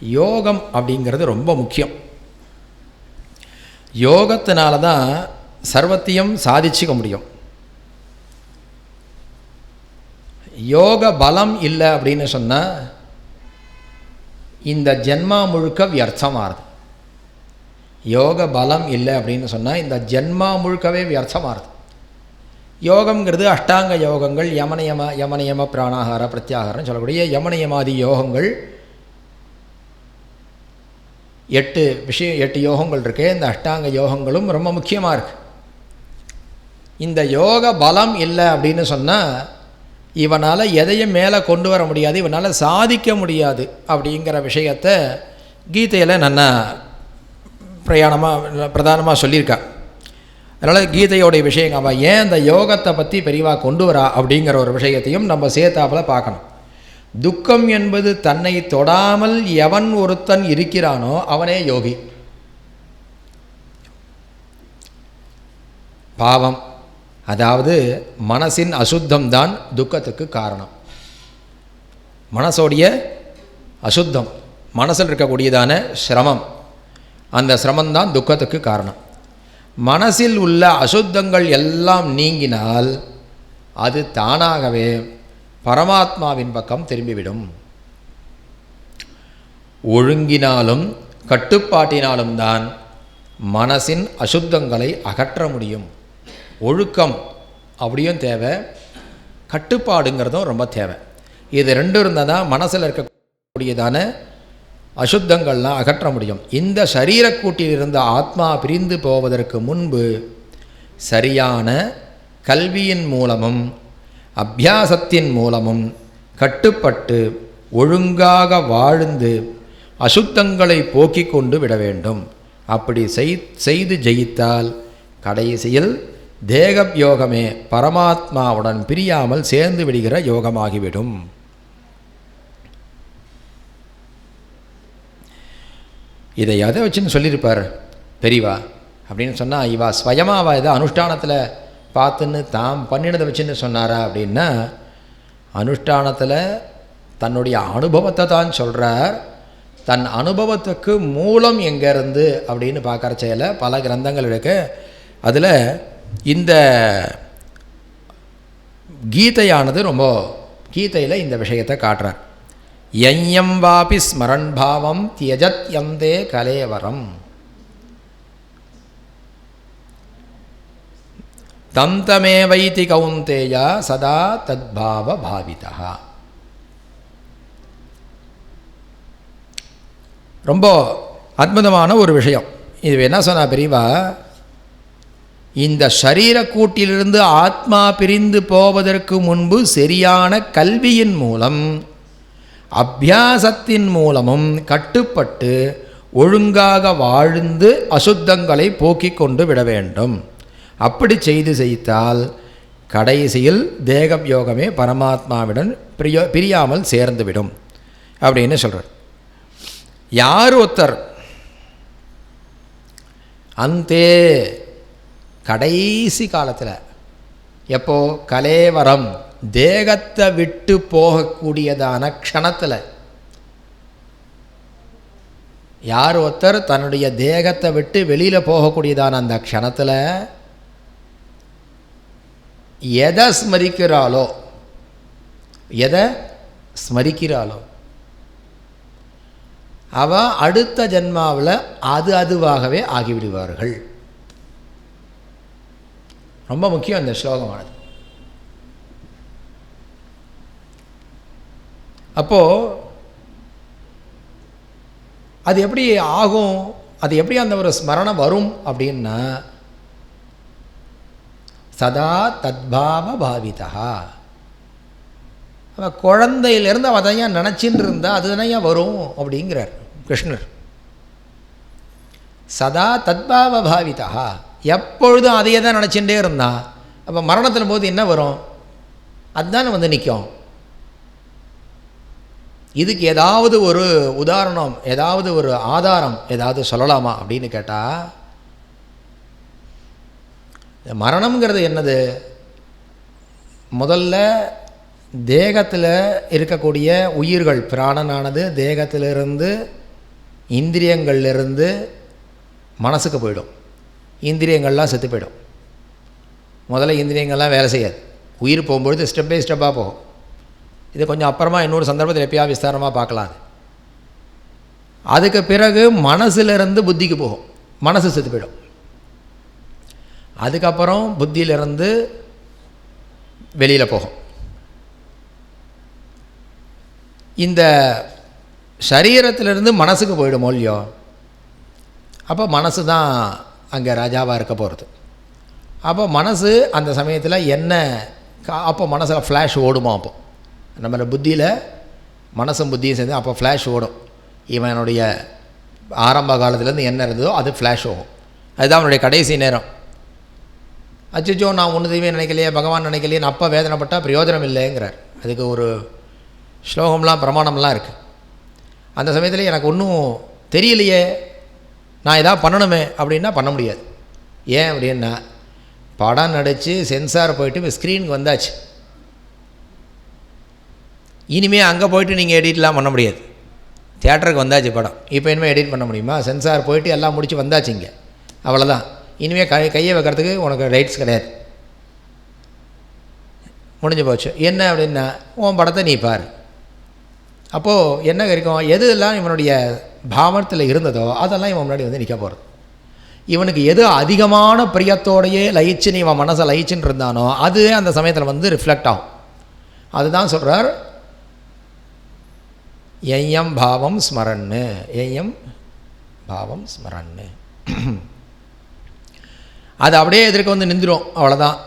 யோகம் அப்படிங்கிறது ரொம்ப முக்கியம். யோகத்தினால தான் சர்வத்தையும் சாதிச்சுக்க முடியும். யோக பலம் இல்லை அப்படின்னு சொன்னால் இந்த ஜென்மா முழுக்க வியர்த்தமாகுது யோக பலம் இல்லை அப்படின்னு சொன்னால் இந்த ஜென்மா முழுக்கவே வியர்த்தமாகுது யோகங்கிறது அஷ்டாங்க யோகங்கள் யமனயம யமனயம பிராணாகார பிரத்யாகாரம் சொல்லக்கூடிய யமனயமாதி யோகங்கள் எட்டு விஷயம் எட்டு யோகங்கள் இருக்கு இந்த அஷ்டாங்க யோகங்களும் ரொம்ப முக்கியமாக இருக்குது இந்த யோக பலம் இல்லை அப்படின்னு சொன்னால் இவனால் எதையும் மேலே கொண்டு வர முடியாது இவனால் சாதிக்க முடியாது அப்படிங்கிற விஷயத்தை கீதையில் நான் பிரயாணமாக பிரதானமாக சொல்லியிருக்கா. அதனால் கீதையோடைய விஷயங்க அவள் ஏன் இந்த யோகத்தை பற்றி பெரிவாக கொண்டு வரா அப்படிங்கிற ஒரு விஷயத்தையும் நம்ம சேர்த்தாப்பில் பார்க்கணும். துக்கம் என்பது தன்னை தொடாமல் எவன் ஒருத்தன் இருக்கிறானோ அவனே யோகி. பாவம். அதாவது மனசின் அசுத்தம் தான் துக்கத்துக்கு காரணம். மனசோடைய அசுத்தம் மனசில் இருக்கக்கூடியதான சிரமம் அந்த சிரமம்தான் துக்கத்துக்கு காரணம். மனசில் உள்ள அசுத்தங்கள் எல்லாம் நீங்கினால் அது தானாகவே பரமாத்மாவின் பக்கம் திரும்பிவிடும். ஒழுங்கினாலும் கட்டுப்பாட்டினாலும் தான் மனசின் அசுத்தங்களை அகற்ற முடியும். ஒழுக்கம் அப்படியும் தேவை கட்டுப்பாடுங்கிறதும் ரொம்ப தேவை. இது ரெண்டும் இருந்தால் தான் மனசில் இருக்கக்கூடியதான அசுத்தங்கள்லாம் அகற்ற முடியும். இந்த சரீரக்கூட்டில் இருந்த ஆத்மா பிரிந்து போவதற்கு முன்பு சரியான கல்வியின் மூலமும் அபியாசத்தின் மூலமும் கட்டுப்பட்டு ஒழுங்காக வாழ்ந்து அசுத்தங்களை போக்கிக் கொண்டு விட வேண்டும். அப்படி செய்து ஜெயித்தால் கடைசியில் தேக யோகமே பரமாத்மாவுடன் பிரியாமல் சேர்ந்து விடுகிற யோகமாகிவிடும். இதை எதை வச்சுன்னு சொல்லியிருப்பார்? பெரிவா அப்படின்னு சொன்னால் இவா ஸ்வயமாவா இதை அனுஷ்டானத்தில் பார்த்துன்னு தாம் பண்ணினதை வச்சுன்னு சொன்னாரா அப்படின்னா அனுஷ்டானத்தில் தன்னுடைய அனுபவத்தை தான் சொல்கிறார் தன் அனுபவத்துக்கு மூலம் எங்கேருந்து அப்படின்னு பார்க்குற செயல பல கிரந்தங்கள் இருக்கு. அதில் இந்த கீதையானது ரொம்ப கீதையில் இந்த விஷயத்தை காட்டுறார். எய்யம் வாபி ஸ்மரண் பாவம் தியஜத் எந்தே கலேவரம். தந்தமே வைத்தி கவுந்தேயா சதா தத்பாவ பாவிதா. ரொம்ப அற்புதமான ஒரு விஷயம். இது என்ன சொன்னா பெரியவா இந்த சரீரக்கூட்டிலிருந்து ஆத்மா பிரிந்து போவதற்கு முன்பு சரியான கல்வியின் மூலம் அபியாசத்தின் மூலமும் கட்டுப்பட்டு ஒழுங்காக வாழ்ந்து அசுத்தங்களை போக்கிக் கொண்டு விட வேண்டும். அப்படி செய்து செய்தால் கடைசியில் தேகம் யோகமே பரமாத்மாவிடன் பிரியோ பிரியாமல் சேர்ந்துவிடும். அப்படின்னு சொல்கிறார் யார் ஒருத்தர் அந்தே கடைசி காலத்தில் எப்போ கலேவரம் தேகத்தை விட்டு போகக்கூடியதான க்ஷணத்தில் யார் ஒருத்தர் தன்னுடைய தேகத்தை விட்டு வெளியில் போகக்கூடியதான அந்த க்ஷணத்தில் எதை ஸ்மரிக்கிறாளோ எதை ஸ்மரிக்கிறாளோ அவ அடுத்த ஜென்மாவில் அது அதுவாகவே ஆகிவிடுவார்கள். ரொம்ப முக்கியம் இந்த ஸ்லோகமானது. அப்போது அது எப்படி ஆகும் அது எப்படி அந்த ஒரு ஸ்மரணம் வரும் அப்படின்னா சதா தத்பாவ பாவிதா. அவன் குழந்தையிலேருந்து அவன் தான் நினச்சின்னு இருந்தால் அதுதானே வரும் அப்படிங்கிறார் கிருஷ்ணர். சதா தத்பாவ பாவிதா. எப்பொழுதும் அதையே தான் நினச்சிட்டே இருந்தான் அப்போ மரணத்தில் போது என்ன வரும்? அதுதானே வந்து நிற்கும் இதுக்கு ஏதாவது ஒரு உதாரணம் ஏதாவது ஒரு ஆதாரம் ஏதாவது சொல்லலாமா அப்படின்னு கேட்டால் மரணம்ங்கிறது என்னது? முதல்ல தேகத்தில் இருக்கக்கூடிய உயிர்கள் பிராணனானது தேகத்திலிருந்து இந்திரியங்கள்லேருந்து மனசுக்கு போயிடும். இந்திரியங்கள்லாம் செத்து போயிடும். முதல்ல இந்திரியங்கள்லாம் வேலை செய்யாது. உயிர் போகும்பொழுது ஸ்டெப் பை ஸ்டெப்பாக போகும். இது கொஞ்சம் அப்புறமா இன்னொரு சந்தர்ப்பத்தில் எப்பயா விஸ்தாரமாக பார்க்கலாம் அதுக்கு பிறகு மனசுலேருந்து புத்திக்கு போகும். மனசு செத்து போயிடும். அதுக்கப்புறம் புத்தியிலிருந்து வெளியில் போகும். இந்த சரீரத்திலிருந்து மனசுக்கு போயிடுமோ இல்லையோ? அப்போ மனசு தான் அங்கே ராஜாவாக இருக்க போகிறது அப்போ மனசு அந்த சமயத்தில் என்ன கா- அப்போ மனசில் ஃப்ளாஷ் ஓடுமா அப்போ? நம்ம புத்தியில் மனசும் புத்தியும் சேர்ந்து அப்போ ஃப்ளாஷ் ஓடும். இவனுடைய ஆரம்ப காலத்துலேருந்து என்ன இருந்ததோ அது ஃப்ளாஷ் ஆகும். அதுதான் அவனுடைய கடைசி நேரம். அச்சோ நான் ஒன்றுதையுமே நினைக்கலையே பகவான் நினைக்கலையே நான் அப்பா வேதனைப்பட்டால் பிரயோஜனம் இல்லைங்கிறார் அதுக்கு ஒரு ஸ்லோகம்லாம் பிரமாணம்லாம் இருக்குது அந்த சமயத்தில் எனக்கு ஒன்றும் தெரியலையே நான் எதாவது பண்ணணுமே அப்படின்னா பண்ண முடியாது. ஏன் அப்படின்னா படம் நடித்து சென்சார் போயிட்டு இப்போ ஸ்க்ரீனுக்கு வந்தாச்சு. இனிமேல் அங்கே போயிட்டு நீங்கள் எடிட்லாம் பண்ண முடியாது. தேட்டருக்கு வந்தாச்சு படம். இப்போ இனிமேல் எடிட் பண்ண முடியுமா? சென்சார் போயிட்டு எல்லாம் முடித்து வந்தாச்சு இங்கே. அவ்வளோதான் இனிமேல் கை கையை வைக்கிறதுக்கு உனக்கு ரைட்ஸ் கிடையாது. முடிஞ்சு போச்சு. என்ன அப்படின்னா உன் படத்தை நீ பாரு. அப்போது என்ன இருக்கும் எதுலாம் இவனுடைய பாவனத்தில் இருந்ததோ அதெல்லாம் இவன் முன்னாடி வந்து நிற்க போகிறது இவனுக்கு எது அதிகமான பிரியத்தோடையே லயிச்சுன்னு இவன் மனசை லயிச்சுன்னு இருந்தானோ அது அந்த சமயத்தில் வந்து ரிஃப்ளெக்ட் ஆகும். அதுதான் சொல்கிறார் எய்யம் பாவம் ஸ்மரன்னு. எய்யம் பாவம் ஸ்மரன்னு. அது அப்படியே எதிர்க்க வந்து நின்றுடும் அவ்வளோதான்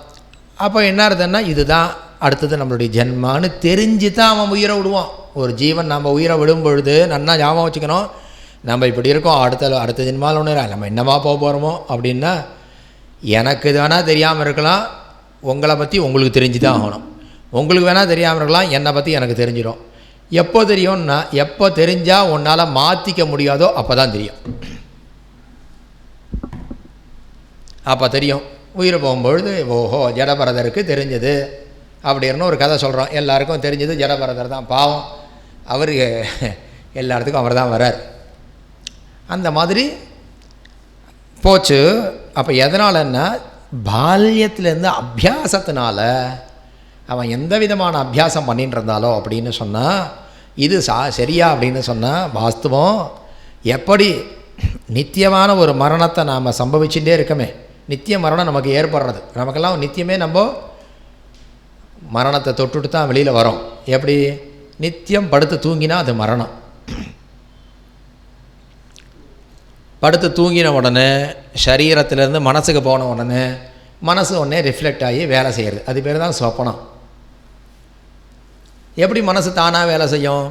அப்போ என்ன இருந்ததுன்னா இதுதான் அடுத்தது நம்மளுடைய ஜென்மான்னு தெரிஞ்சு தான் அவன் உயிரை விடுவான். ஒரு ஜீவன் நம்ம உயிரை விடும் பொழுது நன்னா ஞாபகம் வச்சுக்கணும். நம்ம இப்படி இருக்கோம் அடுத்த அடுத்த ஜென்மாவில் ஒன்று நம்ம என்னமா போக போகிறோமோ அப்படின்னா எனக்கு இது வேணால் தெரியாமல் இருக்கலாம். உங்களை பற்றி உங்களுக்கு தெரிஞ்சு தான் ஆகணும். உங்களுக்கு வேணால் தெரியாமல் இருக்கலாம். என்னை பற்றி எனக்கு தெரிஞ்சிடும் எப்போ தெரியும்னா எப்போ தெரிஞ்சால் உன்னால் மாற்றிக்க முடியாதோ அப்போ தான் தெரியும். அப்போ தெரியும். உயிர் போகும்பொழுது ஓஹோ ஜடபரதருக்கு தெரிஞ்சது. அப்படின்னு ஒரு கதை சொல்கிறோம் எல்லாருக்கும் தெரிஞ்சது ஜடபரதர் தான். பாவம். அவர் எல்லா இடத்துக்கும் அவர் தான் வரார் அந்த மாதிரி போச்சு. அப்போ எதனாலன்னா பால்யத்திலேருந்து அபியாசத்தினால அவன் எந்த விதமான அபியாசம் பண்ணிட்டு இருந்தாலோ அப்படின்னு சொன்னால் இது சா சரியா அப்படின்னு சொன்னால் வாஸ்துவம் எப்படி நித்தியமான ஒரு மரணத்தை நாம் சம்பவிச்சுட்டே இருக்கமே. நித்திய மரணம் நமக்கு ஏற்படுறது. நமக்கெல்லாம் நித்தியமே நம்ம மரணத்தை தொட்டுட்டு தான் வெளியில் வரோம். எப்படி? நித்தியம் படுத்து தூங்கினா அது மரணம். படுத்து தூங்கின உடனே சரீரத்திலேருந்து மனசுக்கு போன உடனே மனசு உடனே ரிஃப்ளெக்ட் ஆகி வேலை செய்கிறது அது பேர் தான் சொப்பனம். எப்படி மனசு தானாக வேலை செய்யும்?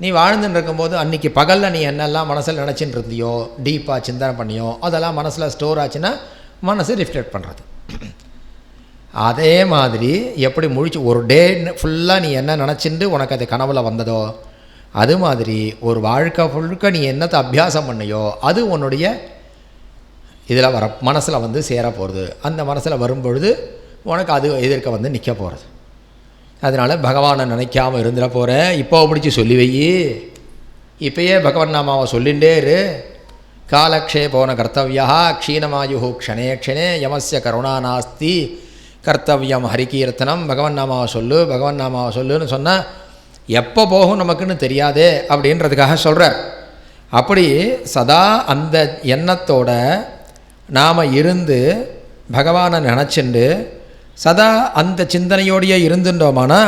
நீ வாழ்ந்துன்னு இருக்கும்போது அன்றைக்கி பகலில் நீ என்னெல்லாம் மனசில் நினச்சின்னு இருந்தியோ டீப்பாக சிந்தனை பண்ணியோ அதெல்லாம் மனசில் ஸ்டோர் ஆச்சுன்னா மனசு ரிஃப்ளெக்ட் பண்ணுறது அதே மாதிரி எப்படி முழிச்சு ஒரு டே ஃபுல்லாக நீ என்ன நினச்சிட்டு உனக்கு அது கனவில் வந்ததோ அது மாதிரி ஒரு வாழ்க்கை ஃபுல்லுக்க நீ என்னத்தை அபியாசம் பண்ணியோ அது உன்னுடைய இதில் வர மனசில் வந்து சேர போகிறது அந்த மனசில் வரும்பொழுது உனக்கு அது எதிர்க்க வந்து நிற்க போகிறது அதனால் பகவானை நினைக்காம இருந்துட போகிற இப்போ பிடிச்சி சொல்லி வை இப்போயே பகவன் நாமாவை சொல்லிகிட்டே இரு. காலக்ஷே போன கர்த்தவியா க்ஷீணமாயு க்ஷணே க்ஷணே யமஸ்ய கருணா நாஸ்தி. கர்த்தவியம் ஹரிகீர்த்தனம் பகவன் நாமாவை சொல்லு பகவன் நாமாவை சொல்லுன்னு சொன்னால் எப்போ போகும் நமக்குன்னு தெரியாதே அப்படின்றதுக்காக சொல்கிறார் அப்படி சதா அந்த எண்ணத்தோட நாம் இருந்து பகவானை நினச்சிண்டு சதா அந்த சிந்தனையோடையே இருந்துட்டோமானா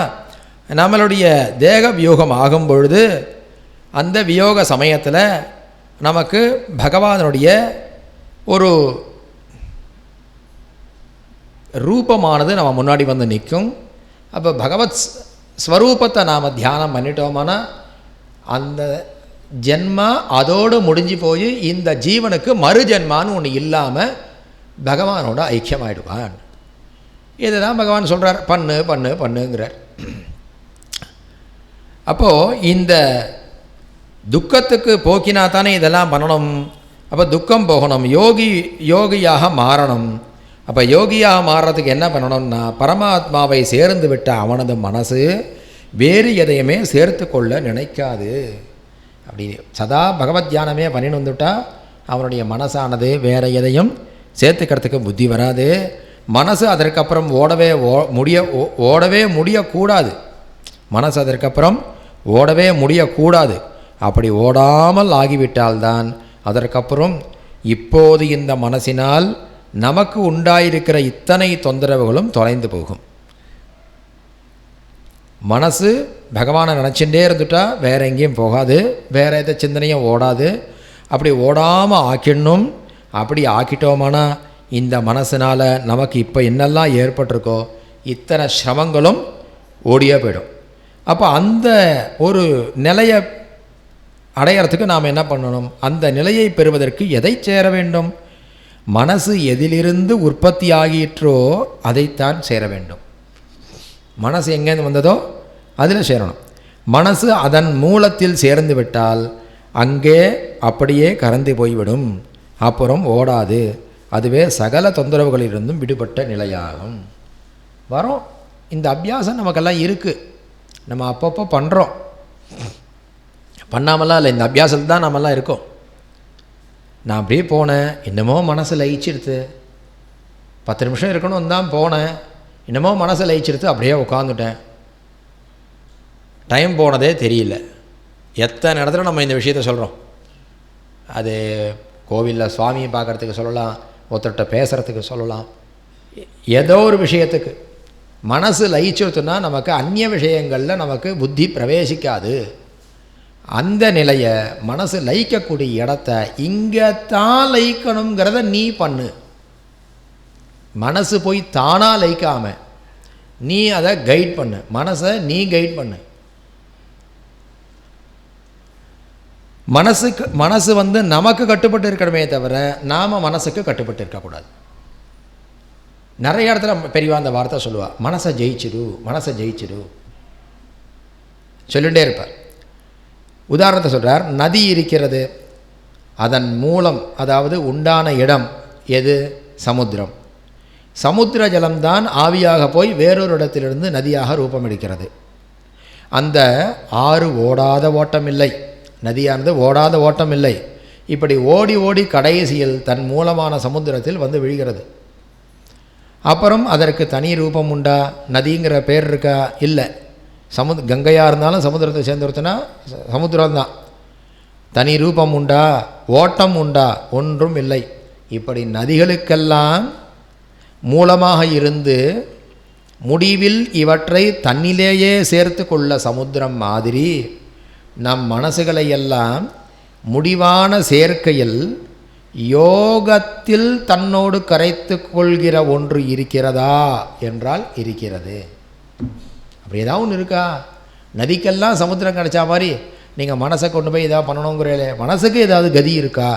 நம்மளுடைய தேக வியூகம் ஆகும் பொழுது அந்த வியோக சமயத்தில் நமக்கு பகவானுடைய ஒரு ரூபமானது நம்ம முன்னாடி வந்து நிற்கும். அப்போ பகவத் ஸ்வரூபத்தை நாம் தியானம் பண்ணிட்டோமானா அந்த ஜென்மா அதோடு முடிஞ்சு போய் இந்த ஜீவனுக்கு மறு ஜென்மான்னு ஒன்று இல்லாமல் பகவானோட ஐக்கியமாயிடுவான். இதுதான் பகவான் சொல்கிறார் பண்ணு பண்ணு பண்ணுங்கிறார். அப்போது இந்த துக்கத்துக்கு போக்கினா தானே இதெல்லாம் பண்ணணும்? அப்போ துக்கம் போகணும். யோகி யோகியாக மாறணும். அப்போ யோகியாக மாறுறதுக்கு என்ன பண்ணணும்னா பரமாத்மாவை சேர்ந்து விட்ட அவனது மனசு வேறு எதையுமே சேர்த்து கொள்ள நினைக்காது. அப்படி சதா பகவத் தியானமே பண்ணின்னு வந்துவிட்டால் அவனுடைய மனசானது வேறு எதையும் சேர்த்துக்கிறதுக்கு புத்தி வராது. மனசு அதற்கப்புறம் ஓடவே ஓ முடிய ஓ- ஓடவே முடியக்கூடாது. மனசு அதற்கப்புறம் ஓடவே முடியக்கூடாது. அப்படி ஓடாமல் ஆகிவிட்டால்தான் அதற்கப்புறம் இப்போது இந்த மனசினால் நமக்கு உண்டாயிருக்கிற இத்தனை தொந்தரவுகளும் தொலைந்து போகும். மனசு பகவானை நினச்சிட்டே இருந்துட்டா வேற எங்கேயும் போகாது வேற எந்த சிந்தனையும் ஓடாது. அப்படி ஓடாமல் ஆக்கிடணும். அப்படி ஆக்கிட்டோமானா இந்த மனசினால் நமக்கு இப்போ என்னெல்லாம் ஏற்பட்டிருக்கோ இத்தனை சிரமங்களும் ஓடியே போயிடும். அப்போ அந்த ஒரு நிலையை அடையறதுக்கு நாம் என்ன பண்ணணும்? அந்த நிலையை பெறுவதற்கு எதை சேர வேண்டும்? மனசு எதிலிருந்து உற்பத்தி ஆகிற்றோ அதைத்தான் சேர வேண்டும். மனசு எங்கேருந்து வந்ததோ அதில் சேரணும். மனசு அதன் மூலத்தில் சேர்ந்து விட்டால் அங்கே அப்படியே கறந்து போய்விடும். அப்புறம் ஓடாது. அதுவே சகல தொந்தரவுகளிலிருந்தும் விடுபட்ட நிலையாகும். வரும். இந்த அபியாசம் நமக்கெல்லாம் இருக்குது நம்ம அப்பப்போ பண்ணுறோம் பண்ணாமலாம் இல்லை இந்த அபியாசத்தில் தான் நம்மெல்லாம் இருக்கோம். நான் அப்படியே போனேன் என்னமோ மனசு லயிச்சிடுத்து பத்து நிமிஷம் இருக்கணும் தான் போனேன் என்னமோ மனசை லயிச்சிடுத்து அப்படியே உட்காந்துட்டேன் டைம் போனதே தெரியல. எத்தனை இடத்துல நம்ம இந்த விஷயத்த சொல்கிறோம் அது கோவிலில் சுவாமியை பார்க்குறதுக்கு சொல்லலாம் ஒருத்தர்கிட்ட பேசுகிறதுக்கு சொல்லலாம். ஏதோ ஒரு விஷயத்துக்கு. மனசு லயிச்சிருத்துனா நமக்கு அந்நிய விஷயங்களில் நமக்கு புத்தி பிரவேசிக்காது. அந்த நிலையை மனசு லயிக்கக்கூடிய இடத்த இங்கே தான் லயிக்கணுங்கிறத நீ பண்ணு. மனசு போய் தானாக லயிக்காம நீ அதை கைட் பண்ணு. மனசை நீ கைட் பண்ணு. மனசுக்கு மனசு வந்து நமக்கு கட்டுப்பட்டு இருக்கணுமே தவிர நாம் மனசுக்கு கட்டுப்பட்டு இருக்கக்கூடாது. நிறைய இடத்துல பெரியவா அந்த வார்த்தை சொல்லுவாள் மனசை ஜெயிச்சிடு மனசை ஜெயிச்சிடு சொல்லிகிட்டே இருப்பார். உதாரணத்தை சொல்கிறார் நதி இருக்கிறது. அதன் மூலம் அதாவது உண்டான இடம் எது? சமுத்திரம். சமுத்திர ஜலம்தான் ஆவியாக போய் வேறொரு இடத்திலிருந்து நதியாக ரூபம் எடுக்கிறது அந்த ஆறு ஓடாத ஓட்டம் இல்லை நதியானது ஓடாத ஓட்டம் இல்லை இப்படி ஓடி ஓடி கடைசியில் தன் மூலமான சமுத்திரத்தில் வந்து விழுகிறது. அப்புறம் அதற்கு தனி ரூபம் உண்டா? நதிங்கிற பேர் இருக்கா? இல்லை. சமுத் கங்கையாக இருந்தாலும் சமுத்திரத்தை சேர்ந்துருத்துனா? சமுத்திரம் தான் தனி ரூபம் உண்டா? ஓட்டம் உண்டா? ஒன்றும் இல்லை. இப்படி நதிகளுக்கெல்லாம் மூலமாக இருந்து முடிவில் இவற்றை தன்னிலேயே சேர்த்து கொள்ள சமுத்திரம் மாதிரி நம் மனசுகளை எல்லாம் முடிவான சேர்க்கையில் யோகத்தில் தன்னோடு கரைத்து கொள்கிற ஒன்று இருக்கிறதா? என்றால் இருக்கிறது. அப்படி ஏதாவது ஒன்று இருக்கா? நதிக்கெல்லாம் சமுத்திரம் கிடச்சா மாதிரி நீங்கள் மனசை கொண்டு போய் ஏதாவது பண்ணணுங்கிறீங்களே மனசுக்கு ஏதாவது கதி இருக்கா?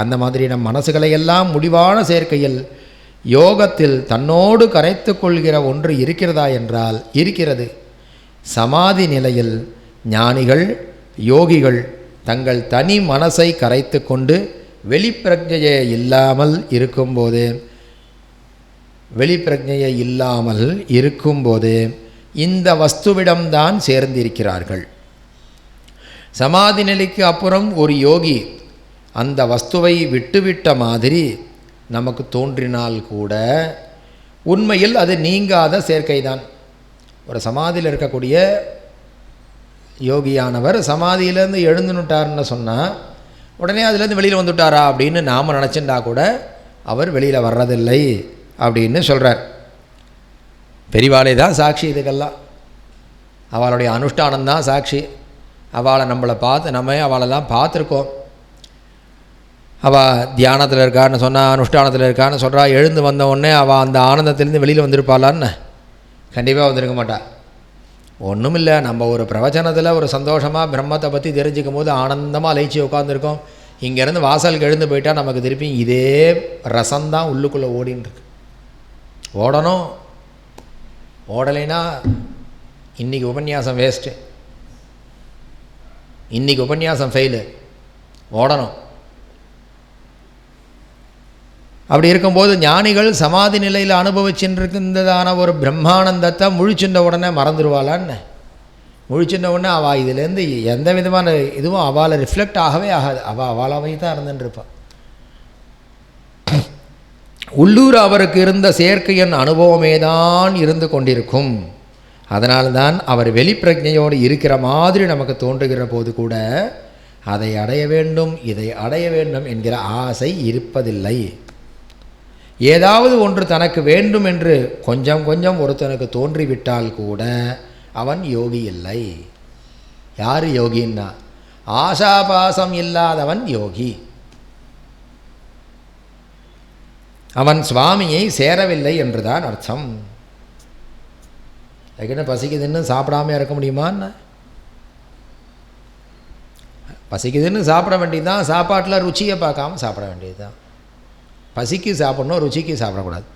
அந்த மாதிரி நம் மனசுகளை எல்லாம் முடிவான சேர்க்கையில் யோகத்தில் தன்னோடு கரைத்து கொள்கிற ஒன்று இருக்கிறதா என்றால் இருக்கிறது. சமாதி நிலையில் ஞானிகள் யோகிகள் தங்கள் தனி மனசை கரைத்து கொண்டு வெளிப்பிரஜையே இல்லாமல் இருக்கும்போது வெளிப்பிரஜையை இல்லாமல் இருக்கும்போது இந்த வஸ்துவிடம்தான் சேர்ந்திருக்கிறார்கள். சமாதி நிலைக்கு அப்புறம் ஒரு யோகி அந்த வஸ்துவை விட்டுவிட்ட மாதிரி நமக்கு தோன்றினால் கூட உண்மையில் அது நீங்காத சேர்க்கை தான் ஒரு சமாதியில் இருக்கக்கூடிய யோகியானவர் சமாதியிலேருந்து எழுந்துனுட்டார்னு சொன்னால் உடனே அதுலேருந்து வெளியில் வந்துட்டாரா அப்படின்னு நாம் நினச்சிண்டா கூட அவர் வெளியில் வர்றதில்லை அப்படின்னு சொல்கிறார் பெரிவாளே தான் சாட்சி இதுக்கெல்லாம். அவளுடைய அனுஷ்டானம் தான் சாட்சி. அவளை நம்மளை பார்த்து நம்ம அவளெல்லாம் பார்த்துருக்கோம். அவள் தியானத்தில் இருக்கான்னு சொன்னால் அனுஷ்டானத்தில் இருக்கான்னு சொல்கிறா எழுந்து வந்த உடனே அவள் அந்த ஆனந்தத்திலேருந்து வெளியில் வந்திருப்பாளான்னு. கண்டிப்பாக வந்திருக்க மாட்டா. ஒன்றும் இல்லை நம்ம ஒரு பிரவச்சனத்தில் ஒரு சந்தோஷமாக பிரம்மத்தை பற்றி தெரிஞ்சுக்கும் போது ஆனந்தமாக லைச்சி உட்காந்துருக்கோம் இங்கேருந்து வாசலுக்கு எழுந்து போயிட்டால் நமக்கு திருப்பி இதே ரசம்தான் உள்ளுக்குள்ளே ஓடின்னு இருக்கு. ஓடணும் ஓடலைன்னா இன்றைக்கி உபன்யாசம் வேஸ்ட்டு இன்றைக்கி உபன்யாசம் ஃபெயிலு ஓடணும். அப்படி இருக்கும்போது ஞானிகள் சமாதி நிலையில் அனுபவிச்சுருக்கின்றதான ஒரு பிரம்மானந்தத்தை முழிச்சுட்ட உடனே மறந்துடுவாளான்னு முழிச்சின உடனே அவள் இதுலேருந்து எந்த விதமான இதுவும் அவளை ரிஃப்ளெக்ட் ஆகவே ஆகாது. அவள் அவளாவே தான் இருந்துருப்பாள் உள்ளூர் அவருக்கு இருந்த செயற்கையின் அனுபவமே தான் இருந்து கொண்டிருக்கும். அதனால்தான் அவர் வெளிப்பிரஜையோடு இருக்கிற மாதிரி நமக்கு தோன்றுகிற போது கூட அதை அடைய வேண்டும் இதை அடைய வேண்டும் என்கிற ஆசை இருப்பதில்லை. ஏதாவது ஒன்று தனக்கு வேண்டும் என்று கொஞ்சம் கொஞ்சம் ஒருத்தனுக்கு தோன்றிவிட்டால் கூட அவன் யோகி இல்லை. யார் யோகின்னா? ஆசாபாசம் இல்லாதவன் யோகி. அவன் சுவாமியை சேரவில்லை என்றுதான் அர்த்தம். அதுக்குன்னு பசிக்குதுன்னு சாப்பிடாம இருக்க முடியுமான்னு பசிக்குதுன்னு சாப்பிட வேண்டியதுதான் சாப்பாட்டில் ருச்சியை பார்க்காம சாப்பிட வேண்டியதுதான். பசிக்கு சாப்பிடணும் ருச்சிக்கு சாப்பிடக்கூடாது.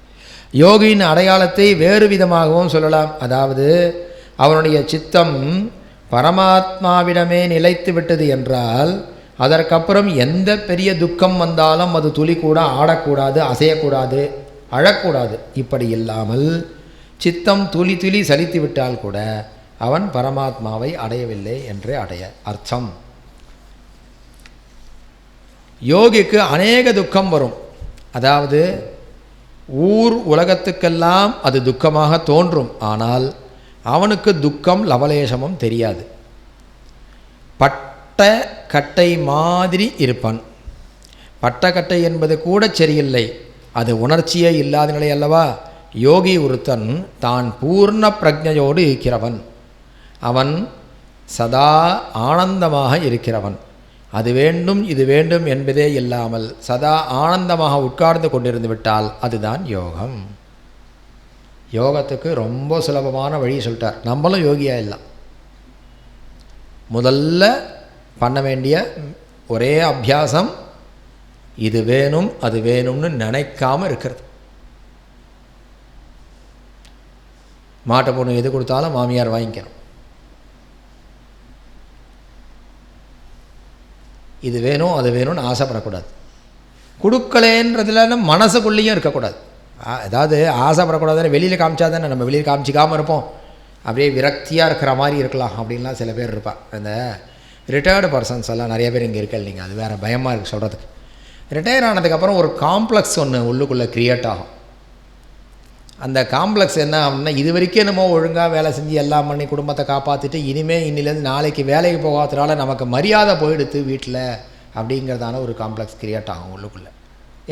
யோகியின் அடையாளத்தை வேறு விதமாகவும் சொல்லலாம். அதாவது அவனுடைய சித்தம் பரமாத்மாவிடமே நிலைத்து விட்டது என்றால் அதற்கப்புறம் எந்த பெரிய துக்கம் வந்தாலும் அது துளி கூட ஆடக்கூடாது அசையக்கூடாது அழக்கூடாது. இப்படி இல்லாமல் சித்தம் துளி துளி சலித்து விட்டால் கூட அவன் பரமாத்மாவை அடையவில்லை என்று அடைய அர்த்தம். யோகிக்கு அநேக துக்கம் வரும். அதாவது ஊர் உலகத்துக்கெல்லாம் அது துக்கமாக தோன்றும். ஆனால் அவனுக்கு துக்கம் லவலேசமும் தெரியாது. பட் பட்ட கட்டை மாதிரி இருப்பான். பட்டக்கட்டை என்பது கூட சரியில்லை. அது உணர்ச்சியே இல்லாத நிலை அல்லவா? யோகி ஒருத்தன் தான் பூர்ண பிரஜையோடு இருக்கிறவன். அவன் சதா ஆனந்தமாக இருக்கிறவன். அது வேண்டும் இது வேண்டும் என்பதே இல்லாமல் சதா ஆனந்தமாக உட்கார்ந்து கொண்டிருந்து விட்டால் அதுதான் யோகம். யோகத்துக்கு ரொம்ப சுலபமான வழி சொல்லிட்டார். நம்மளும் யோகியா இல்லை. முதல்ல பண்ண வேண்டிய ஒரே அபியாசம் இது வேணும் அது வேணும்னு நினைக்காம இருக்கிறது. மாட்டை பொண்ணு எது கொடுத்தாலும் மாமியார் வாங்கிக்கணும். இது வேணும் அது வேணும்னு ஆசைப்படக்கூடாது. கொடுக்கலேன்றதுல மனசுக்குள்ளேயும் இருக்கக்கூடாது. அதாவது ஆசைப்படக்கூடாதுன்னு வெளியில் காமிச்சா தானே நம்ம வெளியில் காமிச்சிக்காமல் இருப்போம். அப்படியே விரக்தியாக இருக்கிற மாதிரி இருக்கலாம் அப்படின்லாம் சில பேர் இருப்பார் அந்த ரிட்டையர்டு பர்சன்ஸ் எல்லாம் நிறைய பேர் இங்கே இருக்கல் நீங்கள் அது வேறு பயமாக இருக்குது சொல்கிறதுக்கு ரிட்டையர் ஆனதுக்கப்புறம் ஒரு காம்ப்ளெக்ஸ் ஒன்று உள்ளுக்குள்ளே க்ரியேட் ஆகும். அந்த காம்ப்ளெக்ஸ் என்ன அப்படின்னா இது வரைக்கும் என்னமோ ஒழுங்காக வேலை செஞ்சு எல்லாம் பண்ணி குடும்பத்தை காப்பாற்றிட்டு இனிமேல் இன்னிலேருந்து நாளைக்கு வேலைக்கு போகாததுனால நமக்கு மரியாதை போயிடுத்து வீட்டில் அப்படிங்கிறதான ஒரு காம்ப்ளெக்ஸ் க்ரியேட் ஆகும் உள்ளுக்குள்ளே.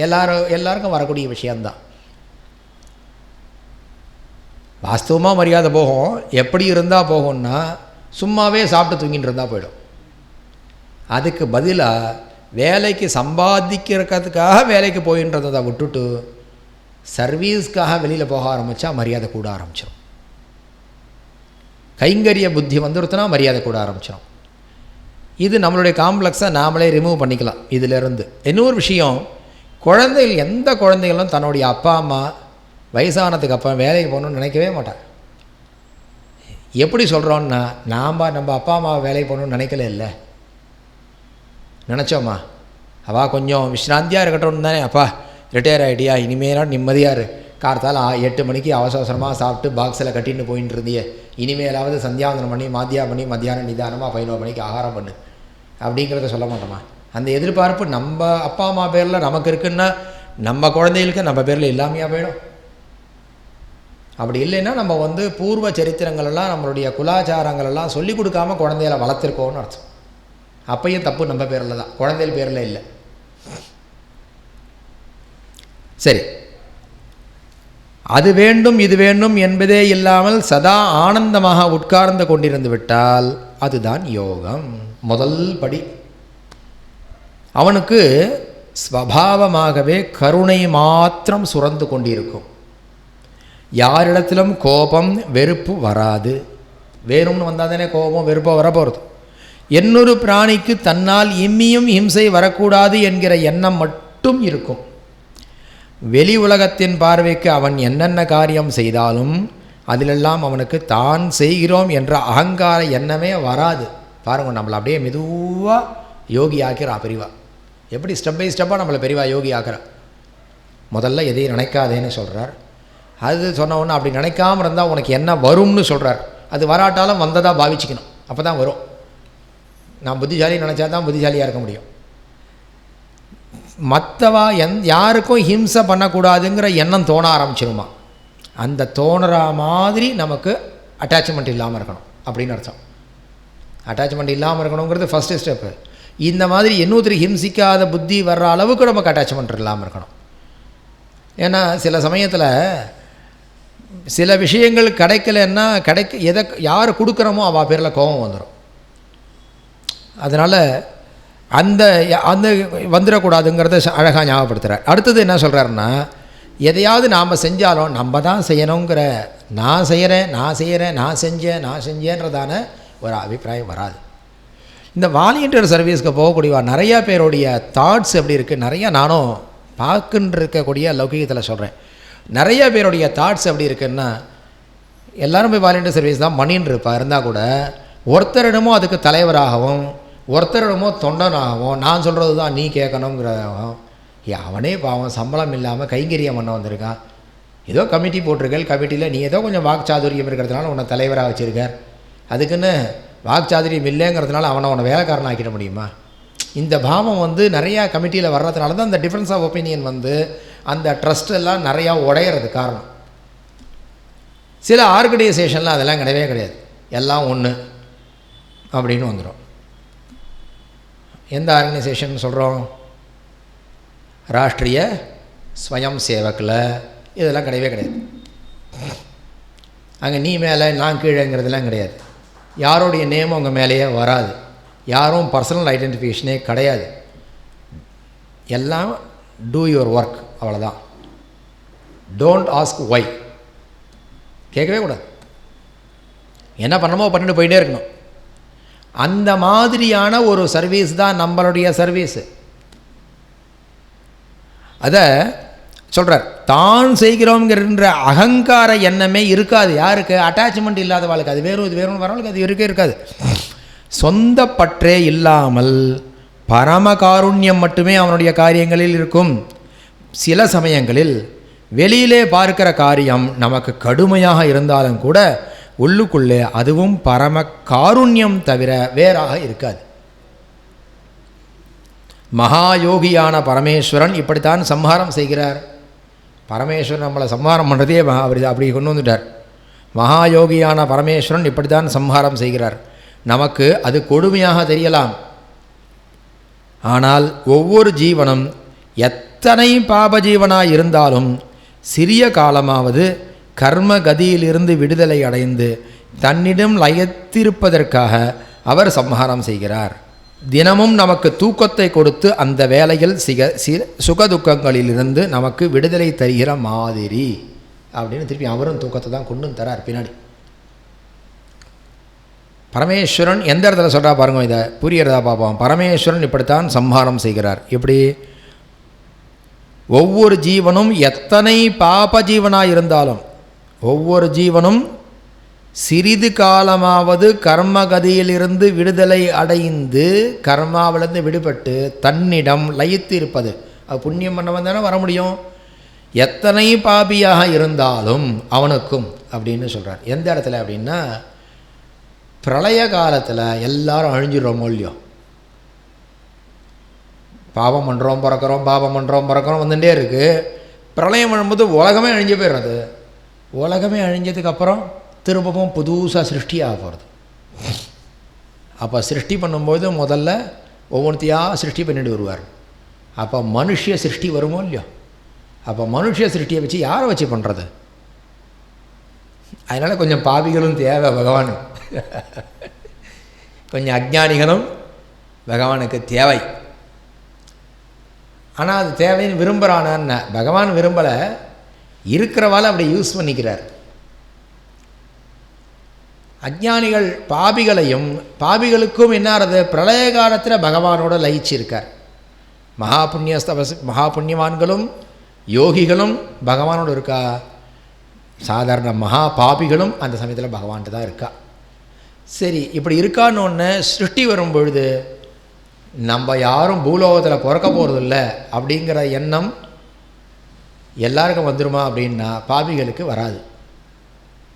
எல்லாரும் எல்லாருக்கும் வரக்கூடிய விஷயந்தான் வாஸ்தவமாக மரியாதை போகும். எப்படி இருந்தால் போகும்னா சும்மாவே சாப்பிட்டு தூங்கிட்டு இருந்தால் போயிடும். அதுக்கு பதிலாக வேலைக்கு சம்பாதிக்கிறதுக்காக வேலைக்கு போயின்றதை விட்டுட்டு சர்வீஸ்க்காக வெளியில் போக ஆரம்பித்தா மரியாதை கூட ஆரம்பிச்சிடும் கைங்கரிய புத்தி வந்துருத்துனா மரியாதை கூட ஆரம்பிச்சிடும் இது நம்மளுடைய காம்ப்ளெக்ஸை நாமளே ரிமூவ் பண்ணிக்கலாம் இதிலிருந்து. இன்னொரு விஷயம் குழந்தைகள் எந்த குழந்தைகளும் தன்னுடைய அப்பா அம்மா வயசானதுக்கு அப்புறம் வேலைக்கு போகணும்னு நினைக்கவே மாட்டாங்க. எப்படி சொல்கிறோன்னா நாம் நம்ம அப்பா அம்மாவை வேலைக்கு போகணும்னு நினைக்கல இல்லை. நினச்சோம்மா. அவள் கொஞ்சம் விஷ்ராந்தியாக இருக்கட்டும்னு தானே. அப்பா ரிட்டையர் ஆகிட்டியா இனிமேலாம் நிம்மதியாக இரு. கார்த்தால் எட்டு மணிக்கு அவசர அவசரமாக சாப்பிட்டு பாக்ஸில் கட்டின்னு போயின்னு இருந்தியே. இனிமேலாவது சந்தியாவந்தனம் பண்ணி மாத்தியா பண்ணி மத்தியானம் நிதானமாக பதினோரு மணிக்கு ஆகாரம் பண்ணு. அப்படிங்கிறத சொல்ல மாட்டோமா அந்த எதிர்பார்ப்பு நம்ம அப்பா அம்மா பேரில் நமக்கு இருக்குன்னா நம்ம குழந்தைகளுக்கு நம்ம பேரில் இல்லாமையாக போயிடும். அப்படி இல்லைன்னா நம்ம வந்து பூர்வ சரித்திரங்கள் எல்லாம் நம்மளுடைய குலாச்சாரங்களெல்லாம் சொல்லி கொடுக்காம குழந்தைகளை வளர்த்துருக்கோம்னு அர்த்தம். அப்பையும் தப்பு நம்ம பேரில் தான். குழந்தைகள் பேரில் இல்லை. சரி. அது வேண்டும் இது வேண்டும் என்பதே இல்லாமல் சதா ஆனந்தமாக உட்கார்ந்து கொண்டிருந்து விட்டால் அதுதான் யோகம். முதல் படி. அவனுக்கு ஸ்வபாவமாகவே கருணை மாத்திரம் சுரந்து கொண்டிருக்கும். யாரிடத்திலும் கோபம் வெறுப்பு வராது. வேணும்னு வந்தால் தானே கோபம் வெறுப்போ வரப்போகிறது இன்னொரு பிராணிக்கு தன்னால் இம்மியும் இம்சை வரக்கூடாது என்கிற எண்ணம் மட்டும் இருக்கும். வெளி உலகத்தின் பார்வைக்கு அவன் என்னென்ன காரியம் செய்தாலும் அதிலெல்லாம் அவனுக்கு தான் செய்கிறோம் என்ற அகங்கார எண்ணமே வராது. பாருங்க நம்மளை அப்படியே மெதுவாக யோகி ஆக்கிறா பெரிவா. எப்படி ஸ்டெப் பை ஸ்டெப்பாக நம்மளை பெரிவா யோகி ஆக்கிறா முதல்ல எதையும் நினைக்காதேன்னு சொல்கிறார் அது சொன்ன உடனே அப்படி நினைக்காம இருந்தால் உனக்கு என்ன வரும்னு சொல்கிறார் அது வராட்டாலும் வந்ததாக பாவிச்சுக்கணும். அப்போ தான் வரும். நான் புத்திசாலி நினச்சா தான் புத்திசாலியாக இருக்க முடியும். மற்றவா எந் யாருக்கும் ஹிம்சை பண்ணக்கூடாதுங்கிற எண்ணம் தோண ஆரம்பிச்சிருமா? அந்த தோணுற மாதிரி நமக்கு அட்டாச்மெண்ட் இல்லாமல் இருக்கணும் அப்படின்னு அர்த்தம். அட்டாச்மெண்ட் இல்லாமல் இருக்கணுங்கிறது ஃபஸ்ட்டு ஸ்டெப்பு இந்த மாதிரி இன்னொருத்தர் ஹிம்சிக்காத புத்தி வர்ற அளவுக்கு நமக்கு அட்டாச்மெண்ட் இல்லாமல் இருக்கணும். ஏன்னா சில சமயத்தில் சில விஷயங்கள் கிடைக்கலன்னா கிடைக்க எதை யார் கொடுக்குறோமோ அவள் பேரில் கோபம் வந்துடும் அதனால் அந்த அந்த வந்துடக்கூடாதுங்கிறத அழகாக ஞாபகப்படுத்துகிறார் அடுத்தது என்ன சொல்கிறாருன்னா எதையாவது நாம் செஞ்சாலும் நம்ம தான் செய்யணுங்கிற நான் செய்கிறேன் நான் செய்கிறேன் நான் செஞ்சேன் நான் செஞ்சேன்றதான ஒரு அபிப்பிராயம் வராது. இந்த வாலியண்டர் சர்வீஸ்க்கு போகக்கூடியவா நிறையா பேருடைய தாட்ஸ் எப்படி இருக்குது நிறையா நானும் பார்க்குன்னு இருக்கக்கூடிய லௌகிகத்தில் சொல்கிறேன் நிறைய பேருடைய தாட்ஸ் எப்படி இருக்குன்னா எல்லோரும் போய் வாலண்டியர் சர்வீஸ் தான் மணின்னு இருப்பா இருந்தால் கூட ஒருத்தரிடமும் அதுக்கு தலைவராகவும் ஒருத்தரிடமோ தொண்டனாகவும் நான் சொல்கிறது தான் நீ கேட்கணுங்கிறதாகவும் அவனே பாவம் சம்பளம் இல்லாமல் கைங்கரியம் பண்ண வந்திருக்கான். ஏதோ கமிட்டி போட்டிருக்கேன் கமிட்டியில் நீ ஏதோ கொஞ்சம் வாக்குச்சாதுரியம் இருக்கிறதுனால உன்னை தலைவராக வச்சுருக்கார். அதுக்குன்னு வாக்குச்சாதுரியம் இல்லைங்கிறதுனால அவனை உன்னை வேலைக்காரன் ஆக்கிட முடியுமா? இந்த பாவம் வந்து நிறையா கமிட்டியில் வர்றதுனால தான் அந்த டிஃப்ரென்ஸ் ஆஃப் ஒப்பீனியன் வந்து அந்த ட்ரஸ்ட் எல்லாம் நிறையா உடையிறது காரணம். சில ஆர்கனைசேஷன்லாம் அதெல்லாம் கிடையவே கிடையாது. எல்லாம் ஒன்று அப்படின்னு வந்துடும் எந்த ஆர்கனைசேஷன் சொல்கிறோம் ராஷ்ட்ரிய ஸ்வயம் சேவக்கில் இதெல்லாம் கிடையவே கிடையாது. அங்கே நீ மேலே நான் கீழேங்கிறதுலாம் கிடையாது. யாருடைய நேம் உங்கள் மேலேயே வராது. யாரும் பர்சனல் ஐடென்டிஃபிகேஷனே கிடையாது. எல்லாம் டூ யுவர் ஒர்க் அவ்வளோதான் டோன்ட் ஆஸ்க் ஒய் கேட்கவே கூடாது. என்ன பண்ணமோ பண்ணிட்டு போயிட்டே இருக்கணும். அந்த மாதிரியான ஒரு சர்வீஸ் தான் நம்மளுடைய சர்வீஸு அதை சொல்கிறார் தான் செய்கிறோங்கிற அகங்கார எண்ணமே இருக்காது. யாருக்கு? அட்டாச்மெண்ட் இல்லாதவாளுக்கு. அது வேறும் இது வேறும் வரவளுக்கு அது இருக்கே இருக்காது. சொந்த பற்றே இல்லாமல் பரம காருண்யம் மட்டுமே அவனுடைய காரியங்களில் இருக்கும். சில சமயங்களில் வெளியிலே பார்க்கிற காரியம் நமக்கு கடுமையாக இருந்தாலும் கூட உள்ளுக்குள்ளே அதுவும் பரம காருண்யம் தவிர வேறாக இருக்காது. மகாயோகியான பரமேஸ்வரன் இப்படித்தான் சம்ஹாரம் செய்கிறார். பரமேஸ்வரன் நம்மளை சம்ஹாரம் பண்ணுறதே மகா அப்படி அப்படி கொண்டு வந்துட்டார். மகாயோகியான பரமேஸ்வரன் இப்படித்தான் சம்ஹாரம் செய்கிறார். நமக்கு அது கொடுமையாக தெரியலாம். ஆனால் ஒவ்வொரு ஜீவனும் எத்தனை பாபஜீவனாக இருந்தாலும் சிறிய காலமாவது கர்ம கதியிலிருந்து விடுதலை அடைந்து தன்னிடம் லயத்திருப்பதற்காக அவர் சம்ஹாரம் செய்கிறார். தினமும் நமக்கு தூக்கத்தை கொடுத்து அந்த வேலையில் சிக சி சுகதுக்கங்களிலிருந்து நமக்கு விடுதலை தருகிற மாதிரி. அப்படின்னு திருப்பி அவரும் தூக்கத்தை தான் கொண்டும் தரார் பின்னாடி. பரமேஸ்வரன் எந்த இடத்துல சொல்கிறா பாருங்க இதை? புரியறதா பார்ப்போம். பரமேஸ்வரன் இப்படித்தான் சம்ஹாரம் செய்கிறார். எப்படி? ஒவ்வொரு ஜீவனும் எத்தனை பாப ஜீவனாக இருந்தாலும் ஒவ்வொரு ஜீவனும் சிறிது காலமாவது கர்மகதியிலிருந்து விடுதலை அடைந்து கர்மாவிலிருந்து விடுபட்டு தன்னிடம் லயித்து இருப்பது. அது புண்ணியம் பண்ணவன் தானே வர முடியும். எத்தனை பாபியாக இருந்தாலும் அவனுக்கும் அப்படின்னு சொல்கிறார் எந்த இடத்துல அப்படின்னா பிரளய காலத்தில் எல்லாரும் அழிஞ்சிடுறோமோ இல்லையோ? பாவம் பண்ணுறோம் பிறக்கிறோம் பாவம் பண்ணுறோம் பிறக்கிறோம் வந்துட்டே இருக்குது பிரளயம் பண்ணும்போது உலகமே அழிஞ்சு போயிடுறது. உலகமே அழிஞ்சதுக்கப்புறம் திரும்பவும் புதுசாக சிருஷ்டியாக போகிறது அப்போ சிருஷ்டி பண்ணும்போது முதல்ல ஒவ்வொன்றையாக சிருஷ்டி பண்ணிட்டு வருவார். அப்போ மனுஷ சிருஷ்டி வருமோ இல்லையோ? அப்போ மனுஷ சிருஷ்டியை வச்சு யாரை வச்சு பண்ணுறது அதனால் கொஞ்சம் பாவிகளும் தேவை பகவான். கொஞ்சம் அஜானிகளும் பகவானுக்கு தேவை. ஆனால் அது தேவைன்னு விரும்புகிறானான்னு பகவான் விரும்பலை. இருக்கிறவாள் அப்படி யூஸ் பண்ணிக்கிறார். அஜ்ஞானிகள் பாபிகளையும் பாபிகளுக்கும் என்னாரது பிரளய காலத்தில் பகவானோட லயிச்சிருக்கார். மகா புண்ணியஸ்தபஸ் மகா புண்ணியவான்களும் யோகிகளும் பகவானோடு இருக்கா? சாதாரண மகா பாபிகளும் அந்த சமயத்தில் பகவான்கிட்ட தான் இருக்கா. சரி இப்படி இருக்கான்னு ஒன்று சிருஷ்டி வரும் பொழுது நம்ம யாரும் பூலோகத்தில் பிறக்க போகிறதில்ல அப்படிங்கிற எண்ணம் எல்லாருக்கும் வந்துருமா அப்படின்னா பாபிகளுக்கு வராது.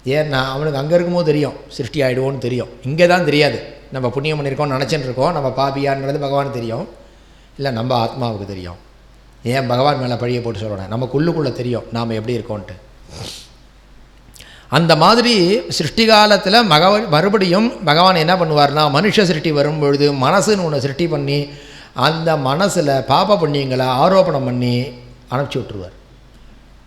ஏன்னா அவனுக்கு அங்கே இருக்கும்போது தெரியும். சிருஷ்டி ஆகிடுவோன்னு தெரியும். இங்கே தான் தெரியாது. நம்ம புண்ணியம் பண்ணியிருக்கோம் நினச்சின்னு இருக்கோம். நம்ம பாபியான்றது பகவான் தெரியும். இல்லை நம்ம ஆத்மாவுக்கு தெரியும். ஏன் பகவான் மேலே பழியை போட்டு சொல்லணும் நமக்குள்ளுக்குள்ளே தெரியும். நாம் எப்படி இருக்கோன்ட்டு. அந்த மாதிரி சிருஷ்டி காலத்தில் மகவ மறுபடியும் பகவான் என்ன பண்ணுவார்னா மனுஷ சிருஷ்டி வரும் பொழுது மனசுன்னு ஒன்று சிருஷ்டி பண்ணி அந்த மனசில் பாப புண்ணியங்களை ஆரோபணம் பண்ணி அனுப்பிச்சி விட்ருவார்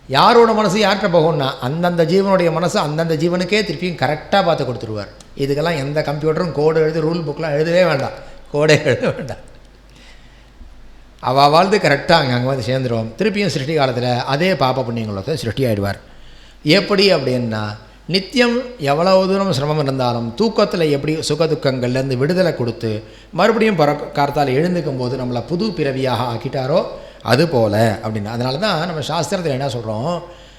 யாரோட மனசு யார்கிட்ட போகும்னா அந்தந்த ஜீவனுடைய மனசு அந்தந்த ஜீவனுக்கே திருப்பியும் கரெக்டாக பார்த்து கொடுத்துருவார். இதுக்கெல்லாம் எந்த கம்ப்யூட்டரும் கோடு எழுதி ரூல் புக்கெலாம் எழுதவே வேண்டாம். கோடே எழுத வேண்டாம். அவள் வாழ்ந்து கரெக்டாக அங்கே அங்கே வந்து சேர்ந்துருவோம் திருப்பியும் சிருஷ்டி காலத்தில் அதே பாப்ப புண்ணியங்களோட சிருஷ்டி ஆகிடுவார் எப்படி அப்படின்னா நித்தியம் எவ்வளவு தூரம் சிரமம் இருந்தாலும் தூக்கத்தில் எப்படி சுக துக்கங்கள்லேருந்து விடுதலை கொடுத்து மறுபடியும் பற கார்த்தால் எழுந்துக்கும் போது நம்மளை புது பிறவியாக ஆக்கிட்டாரோ அது போல் அப்படின்னு. அதனால தான் நம்ம சாஸ்திரத்தில் என்ன சொல்கிறோம்